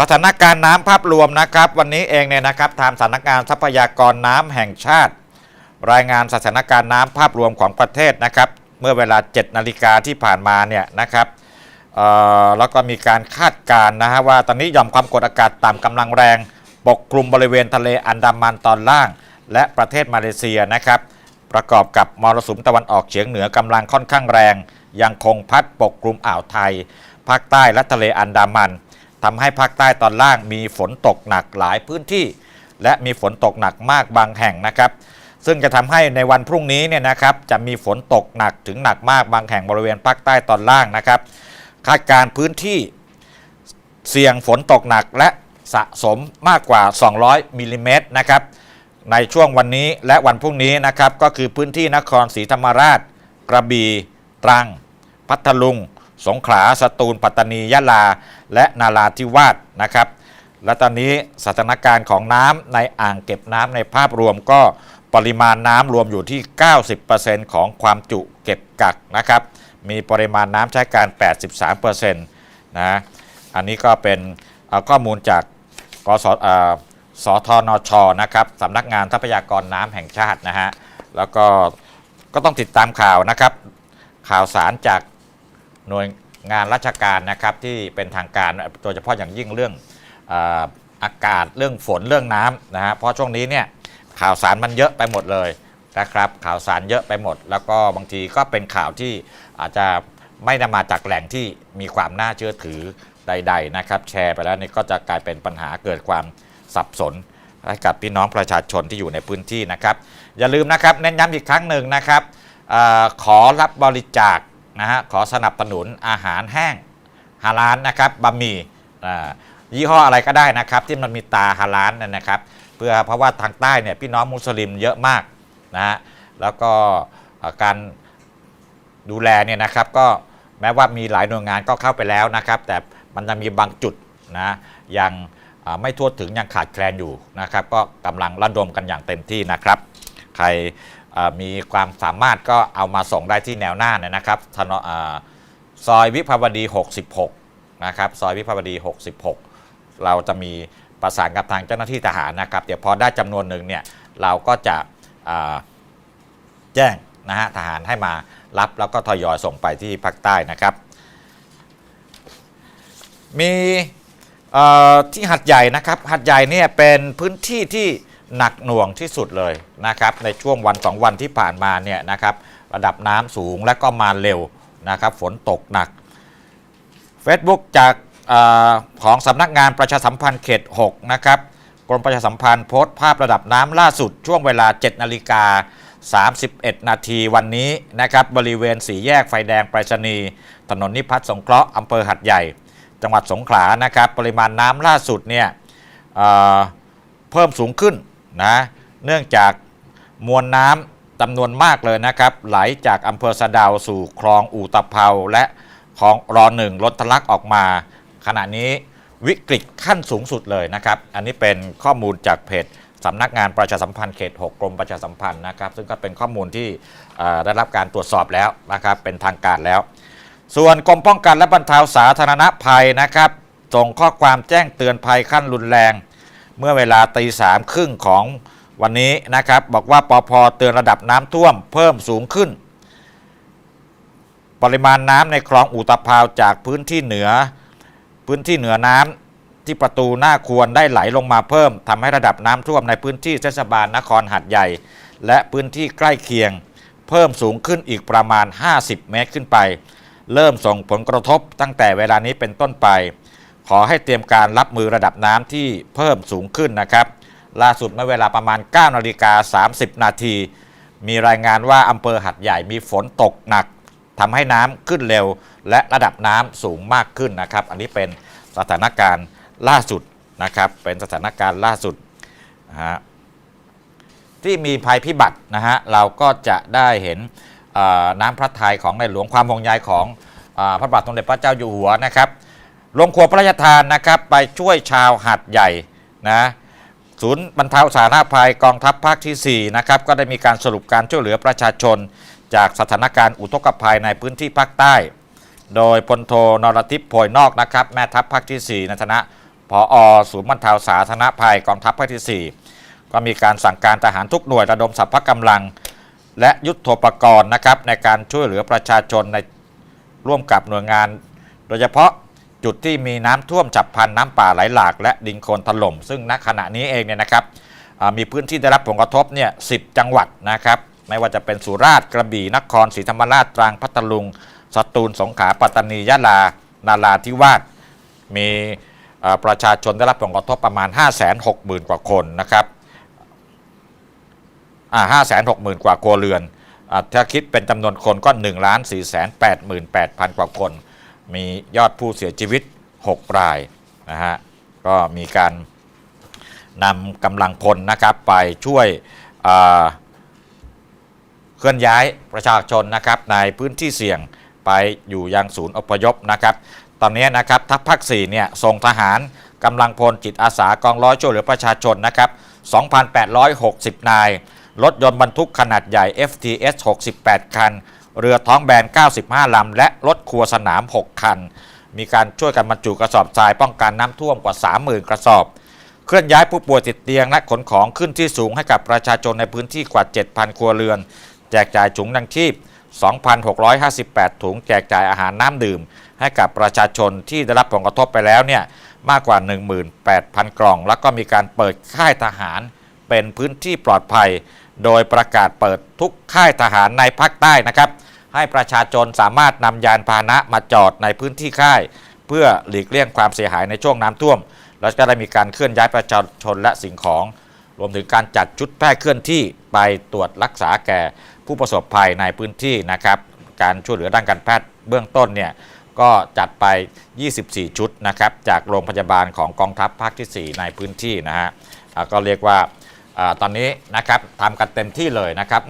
สถานการณ์น้ำภาพรวมนะครับ วันนี้เองเนี่ยนะครับทางสำนักงานทรัพยากรน้ำแห่งชาติ รายงานสถานการณ์น้ำภาพรวมของประเทศนะครับ เมื่อเวลา 7 นาฬิกาที่ผ่านมาเนี่ยนะครับแล้วก็มีการคาดการณ์นะฮะว่าตอนนี้ย่อมความกดอากาศต่ำกำลังแรง ปกคลุมบริเวณทะเลอันดามันตอนล่าง และประเทศมาเลเซียนะครับ ประกอบกับมรสุมตะวันออกเฉียงเหนือกำลังค่อนข้างแรง ยังคงพัดปกคลุมอ่าวไทย ภาคใต้และทะเลอันดามัน ทำให้ภาคใต้ตอนล่างมีฝนตกหนักหลายพื้นที่ และมีฝนตกหนักมากบางแห่งนะครับ ซึ่งจะทำให้ในวันพรุ่งนี้เนี่ยนะครับจะมีฝนตกหนักถึงหนักมากบางแห่งบริเวณภาคใต้ตอนล่างนะครับ คาดการพื้นที่เสี่ยงฝนตกหนักและสะสมมากกว่า 200มิลลิเมตรนะครับในช่วงวันนี้และวันพรุ่งนี้นะครับก็คือพื้นที่นครศรีธรรมราช กระบี่ตรัง พัทลุง สงขลาสตูล ปัตตานียะลา และนาราธิวาสนะครับ และตอนนี้สถานการณ์ของน้ำในอ่างเก็บน้ำในภาพรวมก็ปริมาณน้ำรวมอยู่ที่ 90%ของความจุเก็บกักนะครับ มีปริมาณน้ำใช้การ 83%นะ อันนี้ก็เป็นข้อมูลจากกสสทนชนะครับสำนักงานทรัพยากรน้ำแห่งชาตินะฮะ แล้วก็ก็ต้องติดตามข่าวนะครับ ข่าวสารจาก หน่วยงานราชการนะครับที่เป็นทางการโดยเฉพาะอย่างยิ่งเรื่องออากาศเรื่องฝนเรื่องน้ำนะฮะเพราะช่วงนี้เนี่ยข่าวสารมันเยอะไปหมดเลยนะครับข่าวสารเยอะไปหมด แล้วก็บางทีก็เป็นข่าวที่อาจจะไม่ได้มาจากแหล่งที่มีความน่าเชื่อถือใด ๆ นะครับ แชร์ไปแล้วนี่ก็จะกลายเป็นปัญหาเกิดความสับสนให้กับพี่น้องประชาชนที่อยู่ในพื้นที่นะครับ อย่าลืมนะครับเน้นย้ำอีกครั้งหนึ่งนะครับออขอรับบริจาค นะฮะขอสนับสนุนอาหารแห้งฮาลาลนะครับบะหมี่ยี่ห้ออะไรก็ได้นะครับ ที่มันมีตาฮาลานนะนะครับ เพื่อเพราะว่าทางใต้เนี่ยพี่น้องมุสลิมเยอะมากนะฮะแล้วก็การดูแลเนี่ยนะครับก็แม้ว่ามีหลายหน่วยงานก็เข้าไปแล้วนะครับ แต่มันจะมีบางจุดนะยังไม่ทั่วถึงยังขาดแคลนอยู่นะครับ ก็กำลังระดมกันอย่างเต็มที่นะครับ ใคร มีความสามารถก็เอามาส่งได้ที่แนวหน้านนะครับถนนซอยวิภาวดี 66 นะครับ ซอยวิภาวดี 66 เราจะมีประสานกับทางเจ้าหน้าที่ทหารนะครับ เดี๋ยวพอได้จำนวนหนึ่งเนี่ยเราก็จะแจ้งนะฮะทหารให้มารับแล้วก็ทยอยส่งไปที่ภาคใต้นะครับ มีที่หัดใหญ่นะครับหัดใหญ่เนี่ยเป็นพื้นที่ที่ หนักหน่วงที่สุดเลยนะครับในช่วงวันสองวันที่ผ่านมาเนี่ยนะครับระดับน้ำสูงและก็มาเร็วนะครับฝนตกหนัก Facebook จากออของสำนักงานประชาสัมพันธ์เขต 6 นะครับกรมประชาสัมพันธ์โพสต์ภาพระดับน้ำล่าสุดช่วงเวลา 7 นาฬิกา 31 นาทีวันนี้นะครับบริเวณสี่แยกไฟแดงไปรษณีย์ถนนนิพัฒน์สงเคราะห์อำเภอหัดใหญ่ จังหวัดสงขลานะครับปริมาณน้ำล่าสุดเนี่ยเเพิ่มสูงขึ้น นะเนื่องจากมวลน้ำจำนวนมากเลยนะครับ ไหลจากอำเภอสะดาวสู่คลองอู่ตะเภาและคลองรอหนึ่งลดทะลักออกมา ขณะนี้วิกฤตขั้นสูงสุดเลยนะครับ อันนี้เป็นข้อมูลจากเพจสำนักงานประชาสัมพันธ์เขต 6 กรมประชาสัมพันธ์นะครับ ซึ่งก็เป็นข้อมูลที่ได้รับการตรวจสอบแล้วนะครับ เป็นทางการแล้ว ส่วนกรมป้องกันและบรรเทาสาธารณภัยนะครับส่งข้อความแจ้งเตือนภัยขั้นรุนแรง เมื่อเวลาตีสามครึ่งของวันนี้นะครับ บอกว่าปอพเตือนระดับน้ำท่วมเพิ่มสูงขึ้น ปริมาณน้ำในคลองอุตภาวจากพื้นที่เหนือ พื้นที่เหนือน้ำที่ประตูหน้าควรได้ไหลลงมาเพิ่มทำให้ระดับน้ำท่วมในพื้นที่เทศบาลนครหัดใหญ่ และพื้นที่ใกล้เคียง เพิ่มสูงขึ้นอีกประมาณ 50 เมตรขึ้นไป เริ่มส่งผลกระทบตั้งแต่เวลานี้เป็นต้นไป ขอให้เตรียมการรับมือระดับน้ำที่เพิ่มสูงขึ้นนะครับล่าสุดเมื่อเวลาประมาณ 9นาฬิกา30 นาที มีรายงานว่าอำเภอหัดใหญ่มีฝนตกหนักทำให้น้ำขึ้นเร็ว และระดับน้ำสูงมากขึ้นนะครับ อันนี้เป็นสถานการณ์ล่าสุดนะครับ เป็นสถานการณ์ล่าสุดนะฮะที่มีภัยพิบัตินะฮะ เราก็จะได้เห็นน้ำพระทัยของในหลวงความห่วงใยของอพระบาทสมเด็จพระเจ้าอยู่หัวนะครับ โรงครัวพระราชทานนะครับไปช่วยชาวหัดใหญ่นะศูนย์บรรเทาสาธารณภัยกองทัพภาคที่ 4 นะครับ ก็ได้มีการสรุปการช่วยเหลือประชาชน จากสถานการณ์อุทกภัยในพื้นที่ภาคใต้ โดยพลโทนรทิพย์โพยนอกนะครับ แม่ทัพภาคที่ 4 ในฐานะผอศูนย์บรรเทาสาธารณภัยกองทัพภาคที่ 4 ก็มีการสั่งการทหารทุกหน่วยระดมสรรพกำลัง และยุทโธปกรณ์นะครับในการช่วยเหลือประชาชนในร่วมกับหน่วยงาน โดยเฉพาะ จุดที่มีน้ำท่วมฉับพลันน้ำป่าไหลหลากและดินโคลนถล่ม ซึ่งณขณะนี้เองเนี่ยนะครับมีพื้นที่ได้รับผลกระทบเนี่ยสิจังหวัดนะครับไม่ว่าจะเป็นสุราษฎร์กระบี่นครศรีธรรมราชตรังพัทลุงสตูลสงขลาปัตตานียะลานาราธิวาสมีประชาชนได้รับผลกระทบประมาณ 5 6 0 0 0 0 กว่าคนนะครับอ่า5 6 0 0 0 0 กว่าครัวเรือนอถ้าคิดเป็นจำนวนคนก็1ล้าน4 8 8 0 0 0 กว่าคน มียอดผู้เสียชีวิต 6 รายนะฮะก็มีการนำกำลังพลนะครับไปช่วยเคลื่อนย้ายประชาชนนะครับในพื้นที่เสี่ยงไปอยู่ยังศูนย์อพยพนะครับ ตอนนี้นะครับทัพภาค4เนี่ยส่งทหารกำลังพลจิตอาสากองร้อยช่วยเหลือประชาชนนะครับ 2,860 นาย รถยนต์บรรทุกขนาดใหญ่ FTS 68 คัน เรือท้องแบน 95 ลำ และรถครัวสนาม 6 คัน มีการช่วยกันบรรจุกระสอบทรายป้องกันน้ำท่วมกว่า 30,000 กระสอบ เคลื่อนย้ายผู้ป่วยติดเตียงและขนของขึ้นที่สูงให้กับประชาชนในพื้นที่กว่า 7,000 ครัวเรือน แจกจ่ายถุงยังชีพ 2,658 ถุงแจกจ่ายอาหารน้ำดื่ม ให้กับประชาชนที่ได้รับผลกระทบไปแล้วเนี่ยมากกว่า 18,000 กล่อง แล้วก็มีการเปิดค่ายทหารเป็นพื้นที่ปลอดภัย โดยประกาศเปิดทุกค่ายทหารในภาคใต้นะครับ ให้ประชาชนสามารถนำยานพาหนะมาจอดในพื้นที่ค่าย เพื่อหลีกเลี่ยงความเสียหายในช่วงน้ำท่วม แล้วก็ได้มีการเคลื่อนย้ายประชาชนและสิ่งของ รวมถึงการจัดชุดแพทย์เคลื่อนที่ไปตรวจรักษาแก่ผู้ประสบภัยในพื้นที่นะครับการช่วยเหลือด้านการแพทย์เบื้องต้นเนี่ยก็จัดไป 24 ชุดนะครับจากโรงพยาบาลของกองทัพภาคที่ 4 ในพื้นที่นะฮะก็เรียกว่าอาตอนนี้นะครับทำกันเต็มที่เลยนะครับ